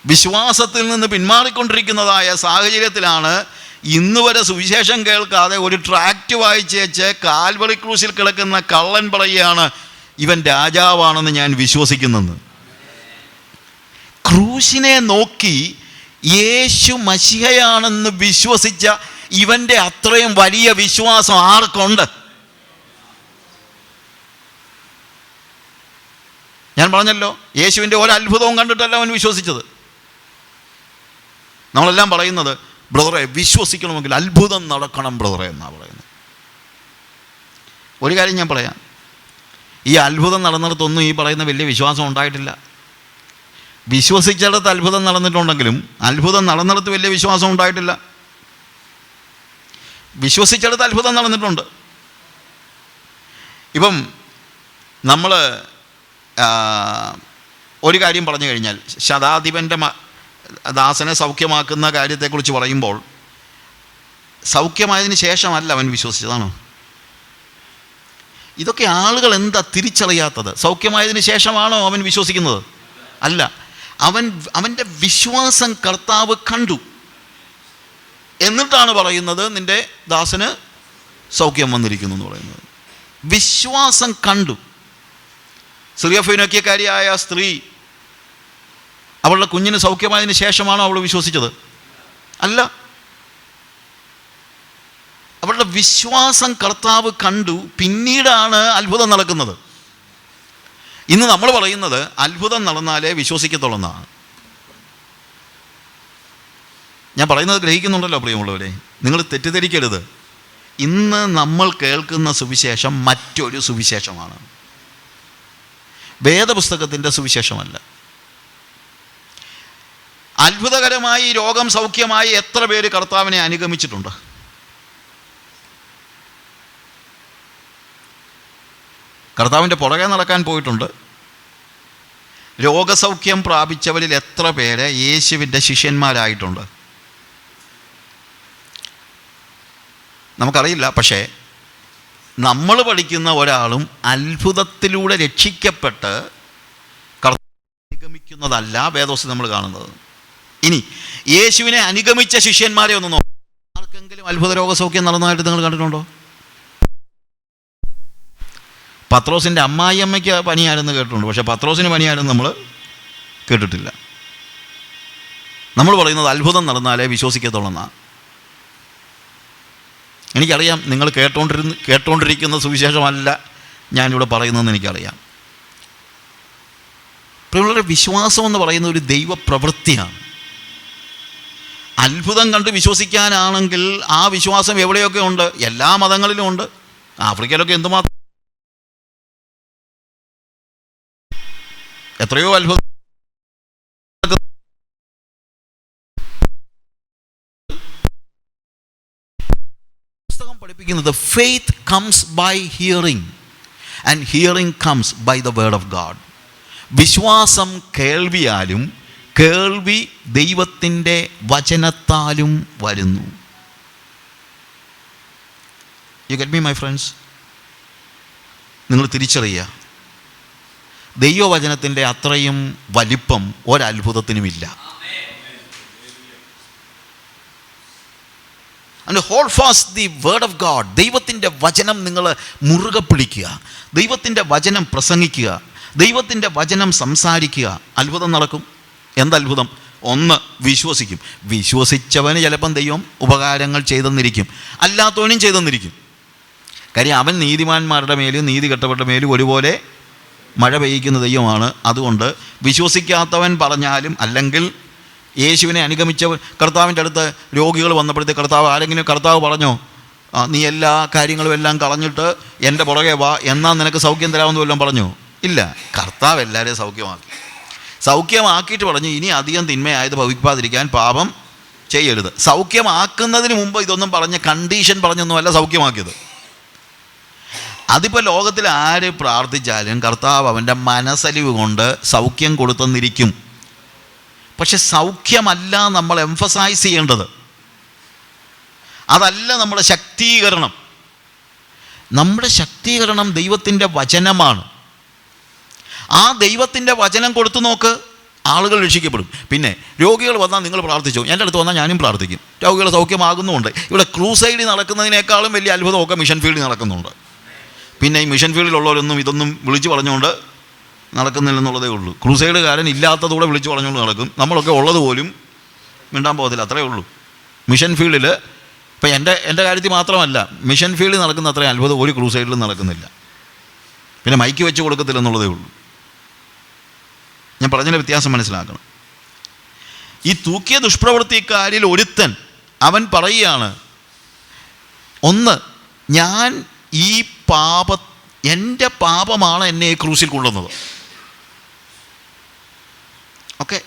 Speaker 1: വിശ്വാസത്തിൽ നിന്ന് പിന്മാറിക്കൊണ്ടിരിക്കുന്നതായ സാഹചര്യത്തിലാണ് ഇന്ന് വരെ സുവിശേഷം കേൾക്കാതെ ഒരു ട്രാക്റ്റ് വായിച്ചേച്ച് കാൽവറി ക്രൂസിൽ കിടക്കുന്ന കള്ളൻ പറയുകയാണ് ഇവൻ രാജാവാണെന്ന് ഞാൻ വിശ്വസിക്കുന്നെന്ന്. ക്രൂശിനെ നോക്കി യേശു മഷിഹയാണെന്ന് വിശ്വസിച്ച ഇവന്റെ അത്രയും വലിയ വിശ്വാസം ആർക്കുണ്ട്? ഞാൻ പറഞ്ഞല്ലോ യേശുവിന്റെ ഒരു അത്ഭുതവും കണ്ടിട്ടല്ല അവൻ വിശ്വസിച്ചത്. നമ്മളെല്ലാം പറയുന്നത് ബ്രദറെ വിശ്വസിക്കണമെങ്കിൽ അത്ഭുതം നടക്കണം ബ്രദറെ എന്നാണ് പറയുന്നത്. ഒരു കാര്യം ഞാൻ പറയാം. ഈ അത്ഭുതം നടന്നിടത്തൊന്നും ഈ പറയുന്ന വലിയ വിശ്വാസം ഉണ്ടായിട്ടില്ല. വിശ്വസിച്ചിടത്ത് അത്ഭുതം നടന്നിട്ടുണ്ടെങ്കിലും അത്ഭുതം നടന്നിടത്ത് വലിയ വിശ്വാസം ഉണ്ടായിട്ടില്ല. വിശ്വസിച്ചിടത്ത് അത്ഭുതം നടന്നിട്ടുണ്ട്. ഇപ്പം നമ്മൾ ഒരു കാര്യം പറഞ്ഞു കഴിഞ്ഞാൽ ശതാധിപന്റെ ദാസനെ സൗഖ്യമാക്കുന്ന കാര്യത്തെക്കുറിച്ച് പറയുമ്പോൾ സൗഖ്യമായതിന് ശേഷമല്ല അവൻ വിശ്വസിച്ചതാണോ. ഇതൊക്കെ ആളുകൾ എന്താ തിരിച്ചറിയാത്തത്? സൗഖ്യമായതിന് ശേഷമാണോ അവൻ വിശ്വസിക്കുന്നത്? അല്ല. അവൻ അവന്റെ വിശ്വാസം കർത്താവ് കണ്ടു. എന്നിട്ടാണ് പറയുന്നത് നിന്റെ ദാസന് സൗഖ്യം വന്നിരിക്കുന്നു എന്ന് പറയുന്നത്. വിശ്വാസം കണ്ടു. സ്ത്രീ സിറിയഫിനൊക്കെക്കാരിയായ സ്ത്രീ അവളുടെ കുഞ്ഞിന് സൗഖ്യമായതിനു ശേഷമാണോ അവൾ വിശ്വസിച്ചത്? അല്ല. അവളുടെ വിശ്വാസം കർത്താവ് കണ്ടു പിന്നീടാണ് അത്ഭുതം നടക്കുന്നത്. ഇന്ന് നമ്മൾ പറയുന്നത് അത്ഭുതം നടന്നാലേ വിശ്വസിക്കത്തുള്ളതാണ് ഞാൻ പറയുന്നത് ഗ്രഹിക്കുന്നുണ്ടല്ലോ പ്രിയമുള്ളവരെ. നിങ്ങൾ തെറ്റിദ്ധരിക്കരുത്. ഇന്ന് നമ്മൾ കേൾക്കുന്ന സുവിശേഷം മറ്റൊരു സുവിശേഷമാണ്. വേദപുസ്തകത്തിന്റെ സുവിശേഷമല്ല. അത്ഭുതകരമായി രോഗം സൗഖ്യമായി എത്ര പേര് കർത്താവിനെ അനുഗമിച്ചിട്ടുണ്ട്? കർത്താവിന്റെ പുറകെ നടക്കാൻ പോയിട്ടുണ്ട്. രോഗസൗഖ്യം പ്രാപിച്ചവരിൽ എത്ര പേര് യേശുവിന്റെ ശിഷ്യന്മാരായിട്ടുണ്ട്? നമുക്കറിയില്ല പക്ഷേ നമ്മൾ പഠിക്കുന്ന ഒരാളും അത്ഭുതത്തിലൂടെ രക്ഷിക്കപ്പെട്ട് കർത്താവ് അനുഗമിക്കുന്നതല്ല വേദോസ് നമ്മൾ കാണുന്നത്. ഇനി യേശുവിനെ അനുഗമിച്ച ശിഷ്യന്മാരെ ഒന്ന് നോക്കാം. ആർക്കെങ്കിലും അത്ഭുത രോഗസൗഖ്യം നടന്നതായിട്ട് നിങ്ങൾ കണ്ടിട്ടുണ്ടോ? പത്രോസിന്റെ അമ്മായിയമ്മയ്ക്ക് പനിയായിരുന്നു കേട്ടിട്ടുണ്ട്. പക്ഷേ പത്രോസിന് പനിയായിരുന്നു നമ്മൾ കേട്ടിട്ടില്ല. നമ്മൾ പറയുന്നത് അത്ഭുതം നടന്നാലേ വിശ്വസിക്കത്തുള്ളെന്നാണ് എനിക്കറിയാം നിങ്ങൾ കേട്ടോണ്ടിരുന്ന് കേട്ടോണ്ടിരിക്കുന്ന സുവിശേഷമല്ല ഞാനിവിടെ പറയുന്നതെന്ന് എനിക്കറിയാം. പ്രിയമുള്ളവരെ വിശ്വാസം എന്ന് പറയുന്ന ഒരു ദൈവപ്രവൃത്തിയാണ്. അത്ഭുതം കണ്ട് വിശ്വസിക്കാനാണെങ്കിൽ ആ വിശ്വാസം എവിടെയൊക്കെ ഉണ്ട്? എല്ലാ മതങ്ങളിലും ഉണ്ട്. ആഫ്രിക്കയിലൊക്കെ എന്തുമാത്രം എത്രയോ അത്ഭുതം പുസ്തകം പഠിപ്പിക്കുന്നത് faith comes by hearing and hearing comes by the word of God വിശ്വാസം കേൾവിയാലും കേൾവി ദൈവത്തിന്റെ വചനത്താലും വരുന്നു. You get me my friends നിങ്ങൾ തിരിച്ചറിയുക. ദൈവവചനത്തിന്റെ അത്രയും വലിപ്പം ഒരത്ഭുതത്തിനുമില്ല. And hold fast the word of God ദൈവത്തിന്റെ വചനം നിങ്ങൾ മുറുകെ പിടിക്കുക. ദൈവത്തിന്റെ വചനം പ്രസംഗിക്കുക. ദൈവത്തിന്റെ വചനം സംസാരിക്കുക. അത്ഭുതം നടക്കും. എന്തത്ഭുതം? ഒന്ന് വിശ്വസിക്കും. വിശ്വസിച്ചവന് ചിലപ്പം ദൈവം ഉപകാരങ്ങൾ ചെയ്തെന്നിരിക്കും. അല്ലാത്തവനും ചെയ്തെന്നിരിക്കും. കാര്യം അവൻ നീതിമാന്മാരുടെ മേലും നീതി കെട്ടവരുടെ മേലും ഒരുപോലെ മഴ പെയ്യിക്കുന്ന ദൈവമാണ്. അതുകൊണ്ട് വിശ്വസിക്കാത്തവൻ പറഞ്ഞാലും അല്ലെങ്കിൽ യേശുവിനെ അനുഗമിച്ചവൻ കർത്താവിന്റെ അടുത്ത് രോഗികൾ വന്നപ്പോഴത്തേക്ക് കർത്താവ് ആരെങ്കിലും കർത്താവ് പറഞ്ഞോ? നീ എല്ലാ കാര്യങ്ങളും എല്ലാം കളഞ്ഞിട്ട് എന്റെ പുറകെ വാ എന്നാൽ നിനക്ക് സൗഖ്യം തരാമെന്ന് വല്ലതും പറഞ്ഞു? ഇല്ല. കർത്താവ് എല്ലാവരെയും സൗഖ്യമാക്കി. സൗഖ്യമാക്കിയിട്ട് പറഞ്ഞു ഇനി അധികം തിന്മയായത് ഭവിക്കാതിരിക്കാൻ പാപം ചെയ്യരുത്. സൗഖ്യമാക്കുന്നതിന് മുമ്പ് ഇതൊന്നും പറഞ്ഞ കണ്ടീഷൻ പറഞ്ഞൊന്നുമല്ല സൗഖ്യമാക്കിയത്. അതിപ്പോൾ ലോകത്തിൽ ആര് പ്രാർത്ഥിച്ചാലും കർത്താവ് അവന്റെ മനസ്സലിവ് കൊണ്ട് സൗഖ്യം കൊടുത്തെന്നിരിക്കും. പക്ഷെ സൗഖ്യമല്ല നമ്മൾ എംഫസൈസ് ചെയ്യേണ്ടത്. അതല്ല നമ്മുടെ ശക്തീകരണം. നമ്മുടെ ശക്തീകരണം ദൈവത്തിന്റെ വചനമാണ്. ആ ദൈവത്തിന്റെ വചനം കൊടുത്തു നോക്ക് ആളുകൾ രക്ഷിക്കപ്പെടും. പിന്നെ രോഗികൾ വന്നാൽ നിങ്ങൾ പ്രാർത്ഥിച്ചു? എന്റെ അടുത്ത് വന്നാൽ ഞാനും പ്രാർത്ഥിക്കും. രോഗികൾ സൗഖ്യമാകുന്നുമുണ്ട്. ഇവിടെ ക്രൂസൈഡിൽ നടക്കുന്നതിനേക്കാളും വലിയ അത്ഭുതമൊക്കെ മിഷൻ ഫീൽഡിൽ നടക്കുന്നുണ്ട്. പിന്നെ ഈ മിഷൻ ഫീൽഡിലുള്ളവരൊന്നും ഇതൊന്നും വിളിച്ചു പറഞ്ഞുകൊണ്ട് നടക്കുന്നില്ലെന്നുള്ളതേ ഉള്ളൂ. ക്രൂസൈഡുകാരൻ ഇല്ലാത്തതൂടെ വിളിച്ചു പറഞ്ഞുകൊണ്ട് നടക്കും. നമ്മളൊക്കെ ഉള്ളത് പോലും മിണ്ടാൻ പോകത്തില്ല അത്രേ ഉള്ളൂ. മിഷൻ ഫീൽഡിൽ ഇപ്പം എന്റെ എന്റെ കാര്യത്തിൽ മാത്രമല്ല മിഷൻ ഫീൽഡിൽ നടക്കുന്ന അത്രയും അത്ഭുതം ഒരു ക്രൂസൈഡിലും നടക്കുന്നില്ല. പിന്നെ മൈക്ക് വെച്ച് കൊടുക്കത്തില്ലെന്നുള്ളതേ ഉള്ളൂ. ഞാൻ പറഞ്ഞതിന്റെ വ്യത്യാസം മനസ്സിലാക്കണം. ഈ തൂക്കിയ ദുഷ്പ്രവൃത്തിക്കാരിൽ ഒരുത്തൻ അവൻ പറയുകയാണ് ഒന്ന് ഞാൻ ഈ പാപ എന്റെ പാപമാണ് എന്നെ ഈ ക്രൂസിൽ കൊള്ളുന്നത് ഓക്കെ?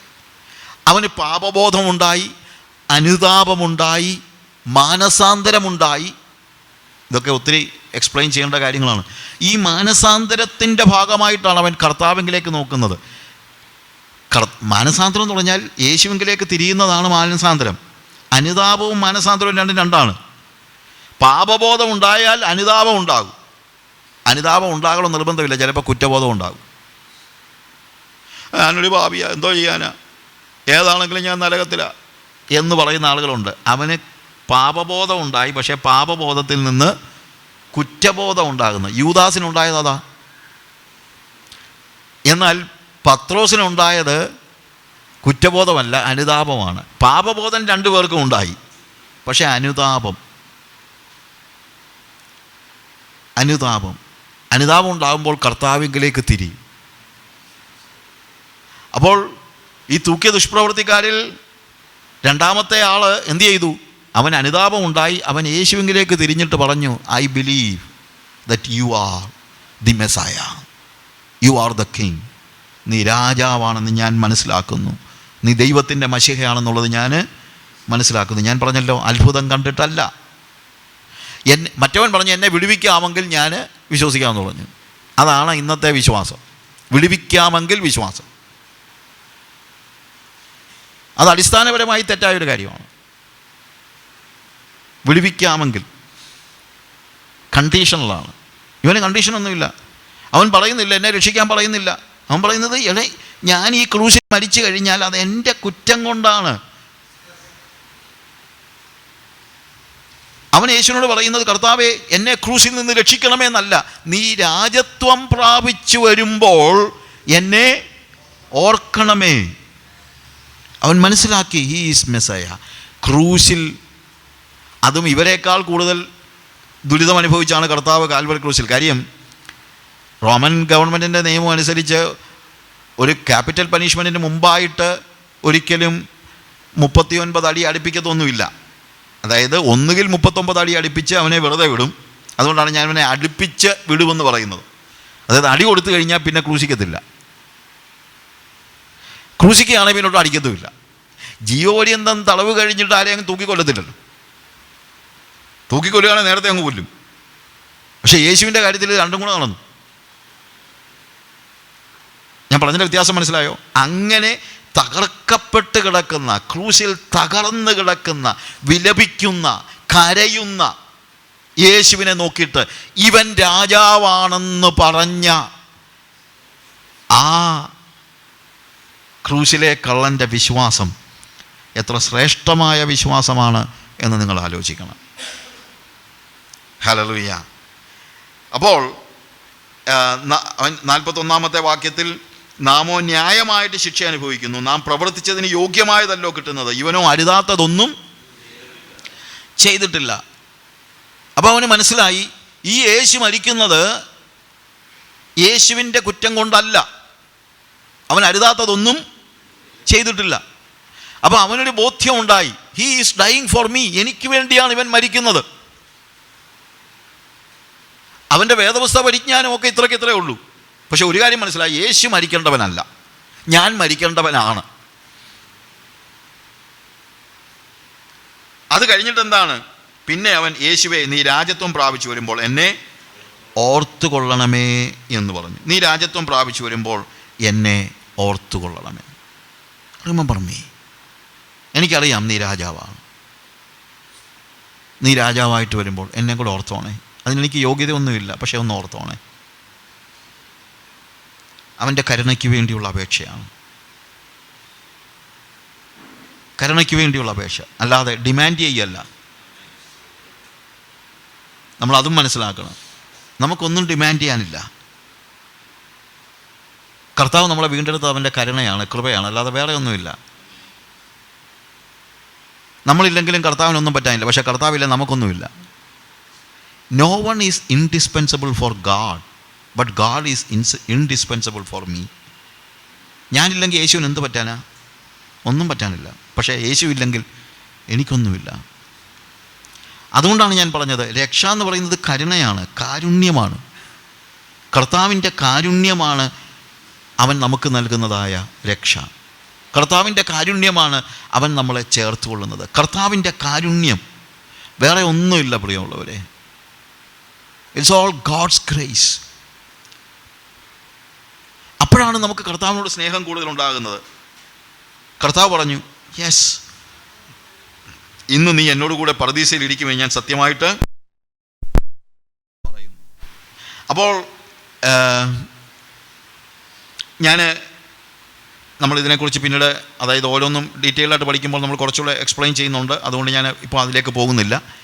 Speaker 1: അവന് പാപബോധമുണ്ടായി അനുതാപമുണ്ടായി മാനസാന്തരമുണ്ടായി. ഇതൊക്കെ ഒത്തിരി എക്സ്പ്ലെയിൻ ചെയ്യേണ്ട കാര്യങ്ങളാണ്. ഈ മാനസാന്തരത്തിന്റെ ഭാഗമായിട്ടാണ് അവൻ കർത്താവിങ്കിലേക്ക് നോക്കുന്നത്. മാനസാന്തരം എന്ന് പറഞ്ഞാൽ യേശുവിങ്കിലേക്ക് തിരിയുന്നതാണ് മാനസാന്തരം. അനുതാപവും മാനസാന്തരവും രണ്ടും രണ്ടാണ്. പാപബോധം ഉണ്ടായാൽ അനുതാപം ഉണ്ടാകും. അനുതാപം ഉണ്ടാകണം നിർബന്ധമില്ല ചിലപ്പോൾ കുറ്റബോധം ഉണ്ടാകും. ഞാനൊരു ഭാവിയ എന്തോ ചെയ്യാനാ? ഏതാണെങ്കിലും ഞാൻ നരകത്തില എന്ന് പറയുന്ന ആളുകളുണ്ട്. അവന് പാപബോധം ഉണ്ടായി പക്ഷേ പാപബോധത്തിൽ നിന്ന് കുറ്റബോധം ഉണ്ടാകുന്നു. യൂദാസിനുണ്ടായത് എന്നാൽ പത്രോസിനുണ്ടായത് കുറ്റബോധമല്ല അനുതാപമാണ്. പാപബോധം രണ്ടു പേർക്കും ഉണ്ടായി. പക്ഷേ അനുതാപം. അനുതാപം. അനുതാപം ഉണ്ടാകുമ്പോൾ കർത്താവിങ്കിലേക്ക് തിരി. അപ്പോൾ ഈ തൂക്കിയ ദുഷ്പ്രവൃത്തിക്കാരിൽ രണ്ടാമത്തെ ആൾ എന്തു ചെയ്തു? അവൻ അനുതാപം ഉണ്ടായി. അവൻ യേശുവിങ്കിലേക്ക് തിരിഞ്ഞിട്ട് പറഞ്ഞു I believe that you are the messiah you are the king നീ രാജാവാണെന്ന് ഞാൻ മനസ്സിലാക്കുന്നു. നീ ദൈവത്തിന്റെ മഷിഹയാണെന്നുള്ളത് ഞാൻ മനസ്സിലാക്കുന്നു. ഞാൻ പറഞ്ഞല്ലോ അത്ഭുതം കണ്ടിട്ടല്ല. എന്നെ മറ്റവൻ പറഞ്ഞു എന്നെ വിടുവിക്കാമെങ്കിൽ ഞാൻ വിശ്വസിക്കാമെന്ന് പറഞ്ഞു. അതാണ് ഇന്നത്തെ വിശ്വാസം. വിടുവിക്കാമെങ്കിൽ വിശ്വാസം. അത് അടിസ്ഥാനപരമായി തെറ്റായ ഒരു കാര്യമാണ്. വിടുവിക്കാമെങ്കിൽ കണ്ടീഷണലാണ് ഇവന് കണ്ടീഷനൊന്നുമില്ല അവൻ പറയുന്നില്ല എന്നെ രക്ഷിക്കാൻ പറയുന്നില്ല. അവൻ പറയുന്നത് എടേ ഞാൻ ഈ ക്രൂശിൽ മരിച്ചു കഴിഞ്ഞാൽ അത് എന്റെ കുറ്റം കൊണ്ടാണ്. അവൻ യേശുവിനോട് പറയുന്നത് കർത്താവെ എന്നെ ക്രൂശിൽ നിന്ന് രക്ഷിക്കണമേ എന്നല്ല നീ രാജത്വം പ്രാപിച്ചു വരുമ്പോൾ എന്നെ ഓർക്കണമേ. അവൻ മനസ്സിലാക്കി ഹീ ഈസ് മെസ്സയ. ക്രൂശിൽ അതും ഇവരെക്കാൾ കൂടുതൽ ദുരിതം അനുഭവിച്ചാണ് കർത്താവ് കാൽവർ ക്രൂശിൽ. കാര്യം റോമൻ ഗവൺമെന്റിന്റെ നിയമം അനുസരിച്ച് ഒരു ക്യാപിറ്റൽ പണിഷ്മെന്റിന് മുമ്പായിട്ട് ഒരിക്കലും മുപ്പത്തിയൊൻപത് അടി അടുപ്പിക്കത്തൊന്നുമില്ല. അതായത് ഒന്നുകിൽ മുപ്പത്തൊമ്പത് അടി അടുപ്പിച്ച് അവനെ വെറുതെ വിടും. അതുകൊണ്ടാണ് ഞാൻ അവനെ അടുപ്പിച്ച് വിടുമെന്ന് പറയുന്നത്. അതായത് അടി കൊടുത്തു കഴിഞ്ഞാൽ പിന്നെ ക്രൂശിക്കത്തില്ല. ക്രൂശിക്കുകയാണെങ്കിൽ പിന്നോട്ട് അടിക്കത്തുമില്ല. ജീവപര്യന്തം തളവ് കഴിഞ്ഞിട്ട് ആരെയും അങ്ങ് തൂക്കിക്കൊല്ലത്തില്ലല്ലോ. തൂക്കിക്കൊല്ലുകയാണെങ്കിൽ നേരത്തെ അങ്ങ് കൊല്ലും. പക്ഷേ യേശുവിന്റെ കാര്യത്തിൽ രണ്ടും കൂടെ നടന്നു. ഞാൻ പറഞ്ഞതിന്റെ വ്യത്യാസം മനസ്സിലായോ? അങ്ങനെ തകർക്കപ്പെട്ട് കിടക്കുന്ന ക്രൂശിൽ തകർന്ന് കിടക്കുന്ന വിലപിക്കുന്ന കരയുന്ന യേശുവിനെ നോക്കിയിട്ട് ഇവൻ രാജാവാണെന്ന് പറഞ്ഞ ആ ക്രൂശിലെ കള്ളന്റെ വിശ്വാസം എത്ര ശ്രേഷ്ഠമായ വിശ്വാസമാണ് എന്ന് നിങ്ങൾ ആലോചിക്കണം. ഹലലുയ്യ അപ്പോൾ നാൽപ്പത്തൊന്നാമത്തെ വാക്യത്തിൽ നാമോ ന്യായമായിട്ട് ശിക്ഷ അനുഭവിക്കുന്നു. നാം പ്രവർത്തിച്ചതിന് യോഗ്യമായതല്ലോ കിട്ടുന്നത്. ഇവനോ അരുതാത്തതൊന്നും ചെയ്തിട്ടില്ല. അപ്പോൾ അവന് മനസ്സിലായി ഈ യേശു മരിക്കുന്നത് യേശുവിന്റെ കുറ്റം കൊണ്ടല്ല. അവൻ അരുതാത്തതൊന്നും ചെയ്തിട്ടില്ല. അപ്പോൾ അവനൊരു ബോധ്യം ഉണ്ടായി he is dying for me എനിക്ക് വേണ്ടിയാണ് ഇവൻ മരിക്കുന്നത്. അവന്റെ വേദപുസ്തക പരിജ്ഞാനമൊക്കെ ഇത്രയ്ക്ക് ഇത്രയേ ഉള്ളൂ. പക്ഷെ ഒരു കാര്യം മനസ്സിലായി. യേശു മരിക്കേണ്ടവനല്ല. ഞാൻ മരിക്കേണ്ടവനാണ്. അത് കഴിഞ്ഞിട്ട് എന്താണ്? പിന്നെ അവൻ യേശുവെ നീ രാജ്യത്വം പ്രാപിച്ചു വരുമ്പോൾ എന്നെ ഓർത്തുകൊള്ളണമേ എന്ന് പറഞ്ഞു. നീ രാജ്യത്വം പ്രാപിച്ചു വരുമ്പോൾ എന്നെ ഓർത്തുകൊള്ളണമേ. റിമംബർ മീ എനിക്കറിയാം നീ രാജാവാണ്. നീ രാജാവായിട്ട് വരുമ്പോൾ എന്നെ കൂടെ ഓർത്തോണേ. അതിനെനിക്ക് യോഗ്യതയൊന്നുമില്ല പക്ഷേ ഒന്ന് ഓർത്തോണേ. അവന്റെ കരുണയ്ക്ക് വേണ്ടിയുള്ള അപേക്ഷയാണ്. കരുണയ്ക്ക് വേണ്ടിയുള്ള അപേക്ഷ. അല്ലാതെ ഡിമാൻഡ് ചെയ്യല്ല. നമ്മൾ അതും മനസ്സിലാക്കണം. നമുക്കൊന്നും ഡിമാൻഡ് ചെയ്യാനില്ല. കർത്താവ് നമ്മളെ വീണ്ടെടുത്ത് അവന്റെ കരുണയാണ് കൃപയാണ്. അല്ലാതെ വേറെ ഒന്നുമില്ല. നമ്മളില്ലെങ്കിലും കർത്താവിനൊന്നും പറ്റാനില്ല. പക്ഷേ കർത്താവില്ല നമുക്കൊന്നുമില്ല. No one is indispensable for God but God is ins indispensable for me ഞാനില്ലെങ്കിൽ യേശുവിന് എന്ത് പറ്റാനാ? ഒന്നും പറ്റാനില്ല. പക്ഷേ യേശു ഇല്ലെങ്കിൽ എനിക്കൊന്നുമില്ല. അതുകൊണ്ടാണ് ഞാൻ പറഞ്ഞത് രക്ഷ എന്ന് പറയുന്നത് കരുണയാണ് കാരുണ്യമാണ്. കർത്താവിന്റെ കാരുണ്യമാണ് അവൻ നമുക്ക് നൽകുന്നതായ രക്ഷ. കർത്താവിന്റെ കാരുണ്യമാണ് അവൻ നമ്മളെ ചേർത്ത് കൊള്ളുന്നത്. കർത്താവിന്റെ കാരുണ്യം. വേറെ ഒന്നുമില്ല പ്രിയമുള്ളവരെ. ഇറ്റ്സ് ഓൾ ഗോഡ്സ് ഗ്രേസ് അപ്പോഴാണ് നമുക്ക് കർത്താവിനോട് സ്നേഹം കൂടുതൽ ഉണ്ടാകുന്നത്. കർത്താവ് പറഞ്ഞു യെസ് ഇന്ന് നീ എന്നോട് കൂടെ പറദീസയിൽ ഇരിക്കുമേ ഞാൻ സത്യമായിട്ട് പറയുന്നു. അപ്പോൾ ഞാൻ നമ്മൾ ഇതിനെക്കുറിച്ച് പിന്നീട് അതായത് ഓരോന്നും ഡീറ്റെയിൽഡായിട്ട് പഠിക്കുമ്പോൾ നമ്മൾ കുറച്ചുകൂടെ എക്സ്പ്ലെയിൻ ചെയ്യുന്നുണ്ട്. അതുകൊണ്ട് ഞാൻ ഇപ്പോൾ അതിലേക്ക് പോകുന്നില്ല.